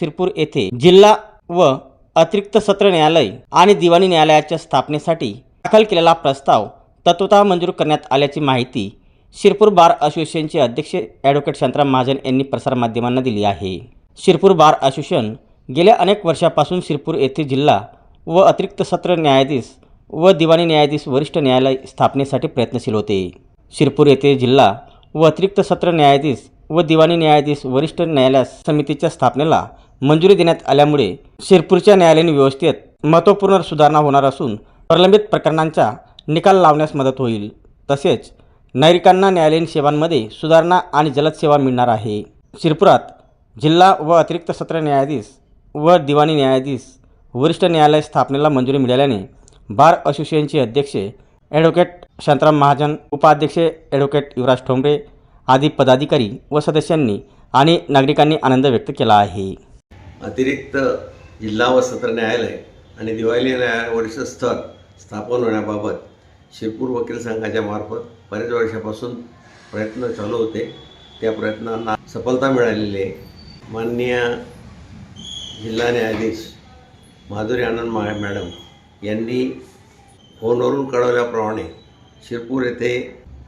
शिरपूर येथे जिल्हा व अतिरिक्त सत्र न्यायालय आणि दिवाणी न्यायालयाच्या स्थापनेसाठी दाखल केलेला प्रस्ताव तत्वतः मंजूर करण्यात आल्याची माहिती शिरपूर बार असोसिएशनचे अध्यक्ष ॲडव्होकेट शांताराम महाजन यांनी प्रसारमाध्यमांना दिली आहे. शिरपूर बार असोसिएशन गेल्या अनेक वर्षापासून शिरपूर येथे जिल्हा व अतिरिक्त सत्र न्यायाधीश व दिवाणी न्यायाधीश वरिष्ठ न्यायालय स्थापनेसाठी प्रयत्नशील होते. शिरपूर येथे जिल्हा व अतिरिक्त सत्र न्यायाधीश व दिवाणी न्यायाधीश वरिष्ठ न्यायालय समितीच्या स्थापनेला मंजुरी देण्यात आल्यामुळे शिरपूरच्या न्यायालयीन व्यवस्थेत महत्त्वपूर्ण सुधारणा होणार असून प्रलंबित प्रकरणांचा निकाल लावण्यास मदत होईल. तसेच नागरिकांना न्यायालयीन सेवांमध्ये सुधारणा आणि जलद सेवा मिळणार आहे. शिरपुरात जिल्हा व अतिरिक्त सत्र न्यायाधीश व दिवाणी न्यायाधीश वरिष्ठ न्यायालय स्थापनेला मंजुरी मिळाल्याने बार असोसिएशनचे अध्यक्ष ॲडव्होकेट शांताराम महाजन उपाध्यक्ष ॲडव्होकेट युवराज ठोंबरे आदी पदाधिकारी व सदस्यांनी आणि नागरिकांनी आनंद व्यक्त केला आहे. अतिरिक्त जिल्हा व सत्र न्यायालय आणि दिवाळी न्यायालय वरिष्ठ स्तर स्थापन होण्याबाबत शिरपूर वकील संघाच्या मार्फत बऱ्याच वर्षापासून प्रयत्न चालू होते. त्या प्रयत्नांना सफलता मिळालेली आहे. माननीय जिल्हा न्यायाधीश माधुरी आनंद महा मॅडम यांनी फोनवरून कळवल्याप्रमाणे शिरपूर येथे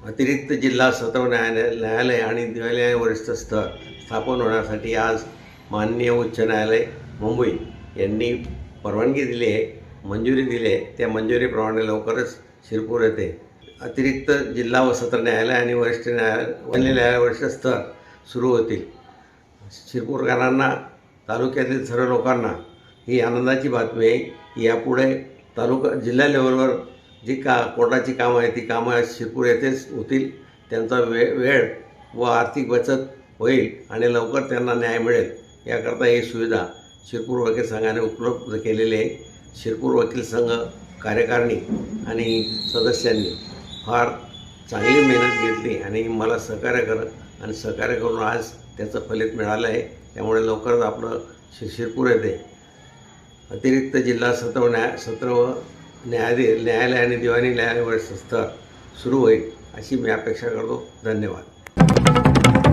अतिरिक्त जिल्हा सत्र न्यायालय न्यायालय आणि न्यायालय वरिष्ठ स्तर स्थापन होण्यासाठी आज माननीय उच्च न्यायालय मुंबई यांनी परवानगी दिली आहे मंजुरी दिली आहे. त्या मंजुरीप्रमाणे लवकरच शिरपूर येते अतिरिक्त जिल्हा व सत्र न्यायालय आणि वरिष्ठ न्यायालय वन्य न्यायालय वरिष्ठ स्तर सुरू होतील. शिरपूरकरांना तालुक्यातील सर्व लोकांना ही आनंदाची बातमी आहे की यापुढे तालुका जिल्हा लेवलवर जी का कोर्टाची कामं आहे ती कामं शिरपूर येथेच होतील. त्यांचा वे वेळ व आर्थिक बचत होईल आणि लवकर त्यांना न्याय मिळेल. याकरता ही सुविधा शिरपूर वकील संघाने उपलब्ध केलेली आहे. शिरपूर वकील संघ कार्यकारिणी आणि सदस्यांनी फार चांगली मेहनत घेतली आणि मला सहकार्य करत आणि सहकार्य करून आज त्याचं फलित मिळालं आहे. त्यामुळे लवकरच आपलं शि शिरपूर येथे अतिरिक्त जिल्हा सत्र न्याय सत्र व न्यायाधीश न्यायालय आणि दिवाणी न्यायालय स्तर सुरू होईल अशी मी अपेक्षा करतो. धन्यवाद.